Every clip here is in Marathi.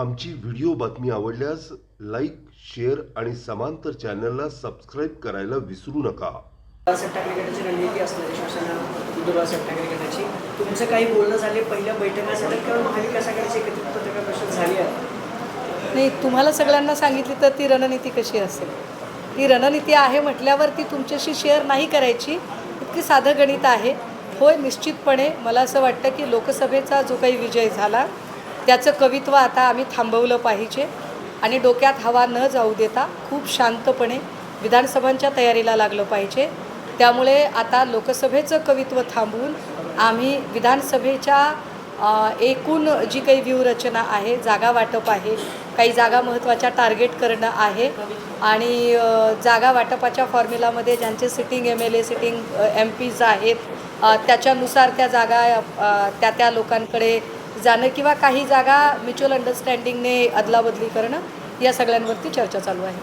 आमची व्हिडिओ बातमी आवडल्यास लाईक शेअर आणि समांतर चॅनलला सबस्क्राईब करायला विसरू नका. रणनीती असणार तुमचं काही बोलणं झाले पहिल्या बैठका झाल्या किंवा महाविकास आघाडीची एकत्रित पत्रकार परिषद झाली आहे? नाही तुम्हाला सगळ्यांना सांगितली तर ती रणनीती कशी असेल? ती रणनीती आहे म्हटल्यावर ती तुमच्याशी शेअर नाही करायची. इतकी साधं गणित आहे. होय निश्चितपणे मला असं वाटतं की लोकसभेचा जो काही विजय झाला त्याचं कवित्व आता आम्ही थांबवलं पाहिजे. आणि डोक्यात हवा न जाऊ देता खूप शांतपणे विधानसभांच्या तयारीला लागलं पाहिजे. त्यामुळे आता लोकसभेचं कवित्व थांबवून आम्ही विधानसभेच्या एकूण जी काही व्यूहरचना आहे जागा वाटप आहे काही जागा महत्त्वाच्या टार्गेट करणं आहे आणि जागा वाटपाच्या फॉर्म्युलामध्ये ज्यांचे sitting M L A sitting M Ps आहेत त्याच्यानुसार त्या जागा त्या त्या लोकांकडे जाणं किंवा काही जागा म्युच्युअल अंडरस्टँडिंगने अदलाबदली करणं या सगळ्यांवरती चर्चा चालू आहे.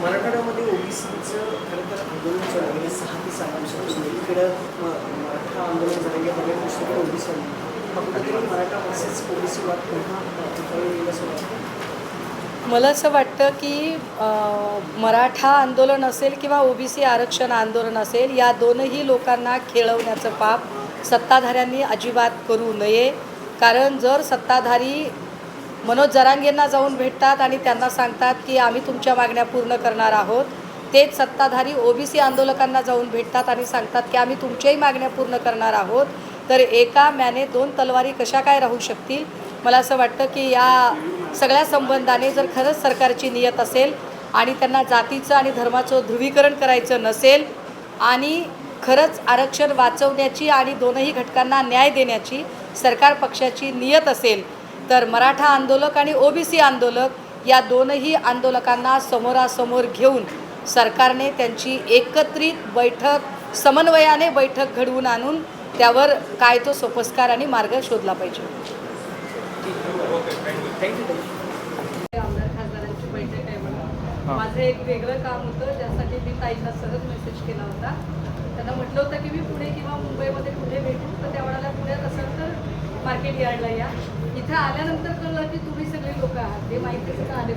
मराठवाड्यामध्ये ओबीसीचं खरं तर आंदोलन चालू आहे. गेले सहा ते सात वर्षापासून एकीकडं म- मराठा आंदोलन झालेलं आहे बघा दुसरीकडे ओबीसी आंदोलन कुठेतरी मराठा वर्सेस ओबीसी वाद पुन्हा उठवला येईल असं वाटतं? मला असं वाटतं की मराठा आंदोलन असेल किंवा ओबीसी आरक्षण आंदोलन असेल या दोनही लोकांना खेळवण्याचं पाप सत्ताधाऱ्यांनी अजिबात करू नये. कारण जर सत्ताधारी मनोज जरांगेंना जाऊन भेटतात आणि त्यांना सांगतात की आम्ही तुमच्या मागण्या पूर्ण करणार आहोत तेच सत्ताधारी ओबीसी आंदोलकांना जाऊन भेटतात आणि सांगतात की आम्ही तुमच्याही मागण्या पूर्ण करणार आहोत. तर एका म्याने दोन तलवारी कशा काय राहू शकतील? मला असं वाटतं की या सगळ्या संबंधाने जर खरंच सरकारची नियत असेल आणि त्यांना जातीचं आणि धर्माचं ध्रुवीकरण करायचं नसेल आणि खरंच आरक्षण वाचवण्याची आणि दोनही घटकांना न्याय देण्याची सरकार पक्षाची नियत असेल तर मराठा आंदोलक आणि ओबीसी आंदोलक या दोनही आंदोलकांना समोरासमोर घेऊन सरकारने त्यांची एकत्रित बैठक समन्वयाने बैठक घडवून आणून त्यावर काय तो सोपस्कार आणि मार्ग शोधला पाहिजे. थँक्यू आमदार खासदारांची बैठक आहे म्हणून. माझं एक वेगळं काम होतं ज्यासाठी मी ताईंना सहज मेसेज केला होता. म्हटलं होतं की मी पुणे किंवा मुंबईमध्ये कुठे भेटू तर त्यावेळेला पुण्यात असेल तर मार्केट यार्डला या. इथं आल्यानंतर कळलं की तुम्ही सगळे लोक आहात. ते माहिती आले